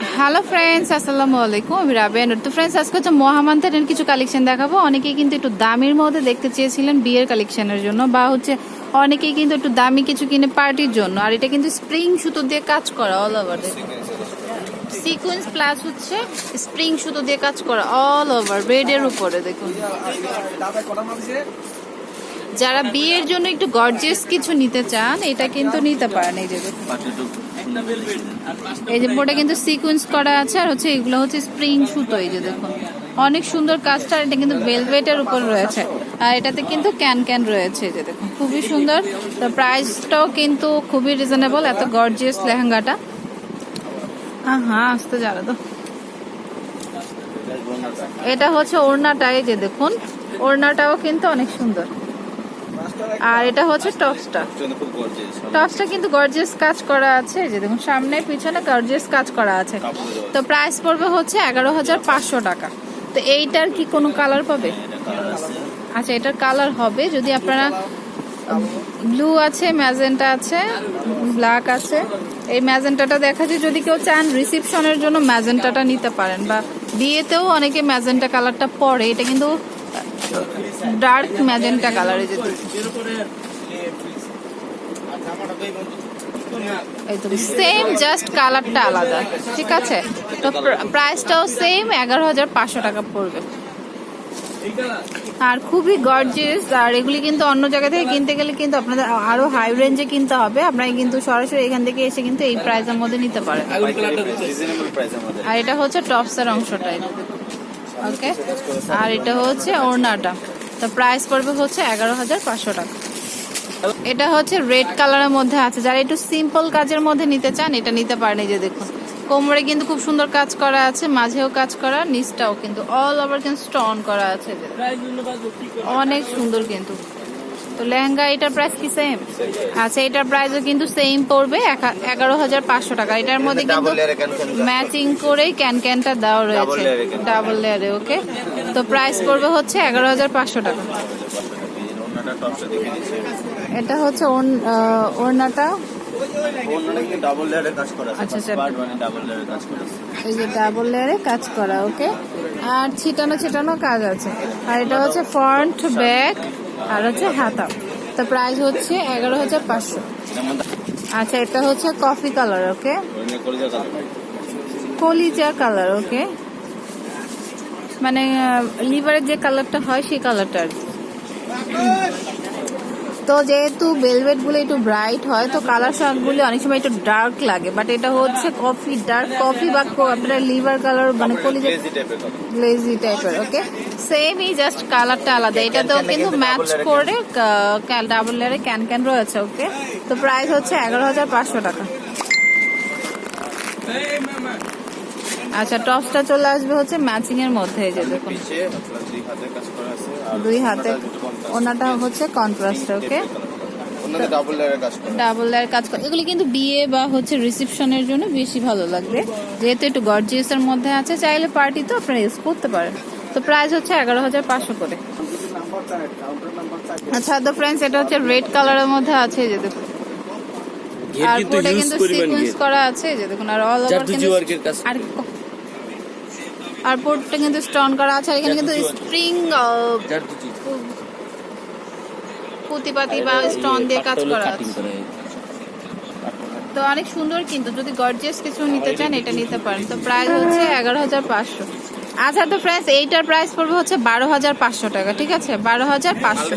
Hello friends আসসালামু আলাইকুম আমি রাবেন তো ফ্রেন্ডস আজকে হচ্ছে মহামান্তারের কিছু কালেকশন দেখাবো। অনেকেই কিন্তু একটু দামির মধ্যে দেখতে চেয়েছিলেন বিয়ের কালেকশনের জন্য, বা হচ্ছে অনেকেই কিন্তু একটু দামি কিছু কিনে পার্টির জন্য। আর এটা কিন্তু স্প্রিং সুতো দিয়ে কাজ করা অল ওভার সিকোয়েন্স প্লাস হচ্ছে স্প্রিং সুতো দিয়ে কাজ করা অল ওভার বেডের উপরে দেখুন। যারা বিয়ের জন্য একটু গর্জিয়াস কিছু নিতে চান, এটা কিন্তু নিতে পারেন। এই যে দেখুন। এই যে বোর্ডে কিন্তু সিকোয়েন্স করা আছে, আর হচ্ছে এগুলো হচ্ছে স্প্রিং সুতো, এই যে দেখুন। অনেক সুন্দর কাজটা এটা কিন্তু ভেলভেটের উপর রয়েছে। আর এটাতে কিন্তু ক্যান ক্যান রয়েছে যে দেখুন, খুবই সুন্দর। তো প্রাইসটাও কিন্তু খুবই রিজনেবল এত গর্জিয়াস লেহেঙ্গাটা। হ্যাঁ আসতে যারা তো। এটা হচ্ছে ওড়নাটা, এই যে দেখুন, ওড়নাটাও কিন্তু অনেক সুন্দর। আর এটা হচ্ছে টপসটা। টপসটা কিন্তু গর্জিয়াস কাজ করা আছে। যে দেখুন, সামনে পিছনে গর্জিয়াস কাজ করা আছে। তো প্রাইস পড়বে হচ্ছে এগারো হাজার পাঁচশো টাকা। তো এইটার কি কোনো কালার পাবে? আচ্ছা এটার কালার হবে যদি আপনারা ব্লু আছে ম্যাজেন্টা আছে ব্ল্যাক আছে। এই ম্যাজেন্টাটা দেখা যায়, যদি কেউ চান রিসিপশনের জন্য ম্যাজেন্টাটা নিতে পারেন। বা বিয়েতেও অনেকে ম্যাজেন্টা কালারটা পরে। এটা কিন্তু ডার্ক ম্যাজেন্টা কালারে যেতে সেম জাস্ট কালারটা আলাদা ঠিক আছে? তো প্রাইসটাও সেম এগারো হাজার পাঁচশো টাকা পড়বে। আর খুবই গর্জিয়াস আর এগুলি কিন্তু অন্য জায়গা থেকে কিনতে গেলে কিন্তু আপনাদের আরও হাই রেঞ্জে কিনতে হবে। আপনারা কিন্তু সরাসরি এখান থেকে এসে কিন্তু এই প্রাইসের মধ্যে নিতে পারেন। আর এটা হচ্ছে টপসের অংশটা ওকে আর এটা হচ্ছে ওড়নাটা। তো প্রাইস পড়বে হচ্ছে এগারো হাজার পাঁচশো টাকা। এটা হচ্ছে রেড কালারের মধ্যে আছে। যারা একটু সিম্পল কাজের মধ্যে নিতে চান, এটা নিতে পারেন। যে দেখুন, কোমরে কিন্তু খুব সুন্দর কাজ করা আছে, মাঝেও কাজ করা, নিচটাও কিন্তু অল ওভার কিন্তু স্টোন করা আছে। অনেক সুন্দর কিন্তু। তো লেহেঙ্গা এটার প্রাইস কি সেম আচ্ছা এটার প্রাইসও কিন্তু সেম পড়বে এগারো হাজার পাঁচশো টাকা। এটার মধ্যে কিন্তু ম্যাচিং করেই ক্যান ক্যানটা দেওয়া রয়েছে। ডাবল লেয়ারে ওকে তো প্রাইস পড়বে হচ্ছে এগারো হাজার পাঁচশো টাকা। এটা হচ্ছে ওড়ন- ওড়নাটা। ডাবল লেয়ারে কাজ করা আচ্ছা, আচ্ছা। মানে ডাবল লেয়ারে কাজ করা এই যে ডাবল লেয়ারে কাজ করা ওকে আর ছিটানো ছিটানো কাজ আছে। আর এটা হচ্ছে ফ্রন্ট ব্যাক আর হচ্ছে হাতা। তো প্রাইস হচ্ছে এগারো হাজার পাঁচশো। আচ্ছা এটা হচ্ছে কফি কালার ওকে কলিজা কালার ওকে মানে লিভারের যে কালারটা হয়, সেই কালারটা আর কি। তো যেহেতু ভেলভেটগুলো একটু ব্রাইট হয় তো কালার শার্টগুলি অনেক সময় একটু ডার্ক লাগে। বাট এটা হচ্ছে কফি ডার্ক কফি বা ক- আপনার লিভার কালার মানে কলিজা গ্লেজি টাইপের ওকে সেমই জাস্ট কালারটা আলাদা। এটা তো কিন্তু কিন্তু ম্যাচ করে ডাবল লেয়ারে ক্যান ক্যান রয়েছে ওকে তো প্রাইস হচ্ছে এগারো হাজার পাঁচশো টাকা। আচ্ছা টপসটা চলে আসবে হচ্ছে ম্যাচিং এর মধ্যে এই যে দেখুন। দুই হাতে কাজ করা আছে আর দুই হাতে ওনাটা হচ্ছে কন্ট্রাস্ট ওকে ওনাতে ডাবল লেয়ারে কাজ করা ডাবল লেয়ার কাজ করে। এগুলি কিন্তু বিয়ে বা হচ্ছে রিসেপশনের জন্য বেশি ভালো লাগবে। যেহেতু একটু গর্জিয়াস এর মধ্যে আছে চাইলে পার্টি তো আপনারা ইউজ করতে পারেন। তো প্রাইস হচ্ছে এগারো হাজার পাঁচশো করে। আচ্ছা তো ফ্রেন্ডস এটা হচ্ছে রেড কালারের মধ্যে আছে এই যে দেখুন। আর কিন্তু পুরোটা কিন্তু করিবেন সিকোয়েন্স করা আছে যে দেখুন আর অল ওভার কিন্তু আর ক- আর পোর্টটা কিন্তু স্টোন করা আছে আর এখানে কিন্তু স্প্রিং পুঁতিপাতি বা স্টোন দিয়ে কাজ করা আছে। তো অনেক সুন্দর কিন্তু যদি গর্জিয়াস কিছু নিতে চান এটা নিতে পারেন। তো প্রাইস হচ্ছে এগারো হাজার পাঁচশো। আচ্ছা তো ফ্রেন্ডস এইটার প্রাইস পড়বে হচ্ছে বারো হাজার পাঁচশো টাকা ঠিক আছে? বারো হাজার পাঁচশো।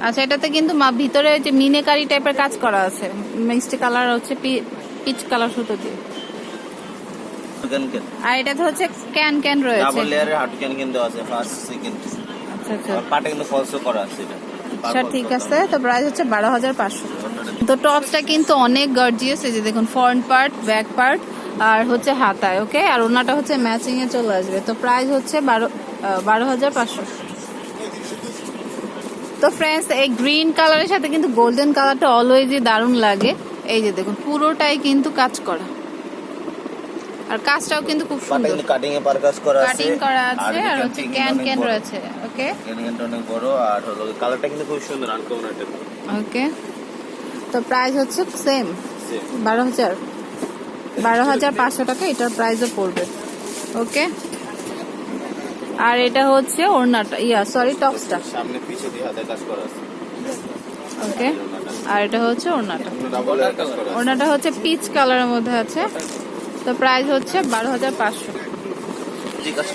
আচ্ছা এটাতে কিন্তু মা- ভিতরে যে মিনেকারি টাইপের কাজ করা আছে। মিষ্টি কালার হচ্ছে পিচ কালার সুতো দিয়ে। ক্যান ক্যান আর এটাতে হচ্ছে ক্যান ক্যান রয়েছে। ডাবল লেয়ারে হাট ক্যান কিন্তু আছে ফার্স্ট সেকেন্ড আচ্ছা আচ্ছা। পাটে কিন্তু ফলসও করা আছে এটা। আচ্ছা ঠিক আছে। তো প্রাইস হচ্ছে বারো হাজার পাঁচশো। তো টপসটা কিন্তু অনেক গর্জিয়াস এই যে দেখুন ফ্রন্ট পার্ট ব্যাক পার্ট আর হচ্ছে হাতায় ওকে আর ওনাটা হচ্ছে ম্যাচিং এ চলে আসবে। তো প্রাইস হচ্ছে বারো বারো হাজার পাঁচশো। তো ফ্রেন্ডস এই গ্রিন কালারের সাথে কিন্তু গোল্ডেন কালারটা অলওয়েজই দারুণ লাগে। এই যে দেখুন পুরোটাই কিন্তু কাজ করা। আর কাজটাও কিন্তু খুব সুন্দর। কাটিং এ পার কাজ করা আছে। কাটিং করা আছে আর হচ্ছে ক্যান ক্যান রয়েছে ওকে ক্যান ক্যানটা অনেক বড় আর হলো কালারটা কিন্তু খুব সুন্দর আনকমন একটা ওকে তো প্রাইস হচ্ছে সেম বারো হাজার। বারো হাজার পাঁচশো টাকা এটার প্রাইসও পড়বে। ওকে আর এটা হচ্ছে ওড়নাটা ইয়া সরি টপসটা। সামনে পিছে দিয়ে হাতে কাজ করা আছে। ওকে আর এটা হচ্ছে ওড়নাটা। ওড়নাটা হচ্ছে পিচ কালারের মধ্যে আছে। তো প্রাইস হচ্ছে বারো হাজার পাঁচশো।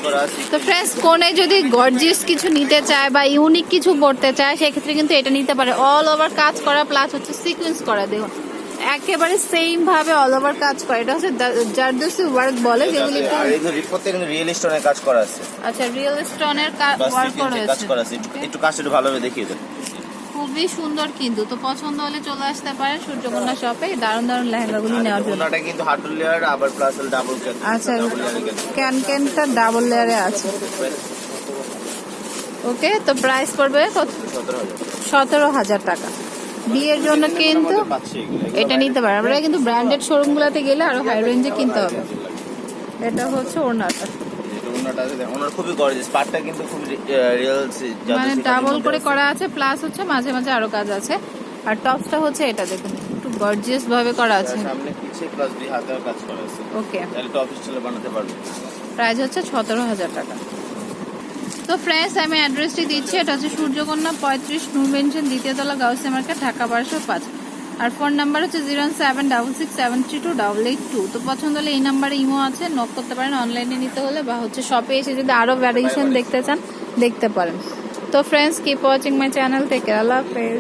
করা তো ফ্রেন্ডস কোনে যদি গর্জিয়াস কিছু নিতে চায় বা ইউনিক কিছু পড়তে চায় সেক্ষেত্রে কিন্তু এটা নিতে পারে। অল ওভার কাজ করা প্লাস হচ্ছে সিকোয়েন্স করা দেখুন। একেবারে সেম ভাবে অল ওভার কাজ করা। এটা হচ্ছে জারদোসি ওয়ার্ক বলে যেগুলি রিপোর্টে কিন্তু রিয়েল স্টোনের কাজ করা আছে। আচ্ছা রিয়েল স্টোনের ওয়ার্ক সিকোয়েন্সে কাজ করা আছে। একটু- একটু কাজটা ভালোভাবে দেখিয়ে দেন। খুবই সুন্দর কিন্তু। তো পছন্দ হলে চলে আসতে পারেন সূর্যকন্যা শপে দারুণ দারুণ লেহেঙ্গাগুলি নেওয়ার জন্য। ওনাটা কিন্তু হাটুল লেয়ার আবার প্লাস ডাবল আচ্ছা ডাবল লেয়ার ক্যান ক্যানটা ডাবল লেয়ারে আছে। ওকে তো প্রাইস পড়বে কত? সতেরো হাজার টাকা। বিয়ের জন্য কিন্তু এটা নিতে পারে আমরা কিন্তু ব্র্যান্ডেড শোরুমগুলোতে গেলে আরও হাই রেঞ্জে কিনতে হবে। এটা হচ্ছে ওড়নাটা। যেটা ওনাটা ওনার খুবই গর্জিয়াস পার্টটা কিন্তু খুব রিয়েল মানে ডাবল করে করা আছে প্লাস হচ্ছে মাঝে মাঝে আরও কাজ আছে। আর টপসটা হচ্ছে এটা দেখুন একটু গর্জিয়াস ভাবে করা আছে। সামনে পিছে প্লাস দুই হাতেও কাজ করা আছে। ওকে তাহলে বানাতে পারবে। প্রাইস হচ্ছে সতেরো হাজার টাকা। তো ফ্রেন্ডস আমি অ্যাড্রেসটি দিচ্ছি। এটা হচ্ছে সূর্যকন্যা পঁয়ত্রিশ নূর মেনশন দ্বিতীয় তলা গাউসে মার্কেট ঢাকা বারোশো পাঁচ। আর ফোন নাম্বার হচ্ছে zero seven double six seven three two double eight two. তো পছন্দ হলে এই নাম্বারে ইমো আছে, নক করতে পারেন অনলাইনে নিতে হলে বা হচ্ছে শপে এসে যদি আরও ভ্যারিয়েশন দেখতে চান, দেখতে পারেন। তো friends keep watching my channel থেকে আল্লাহ হাফেজ।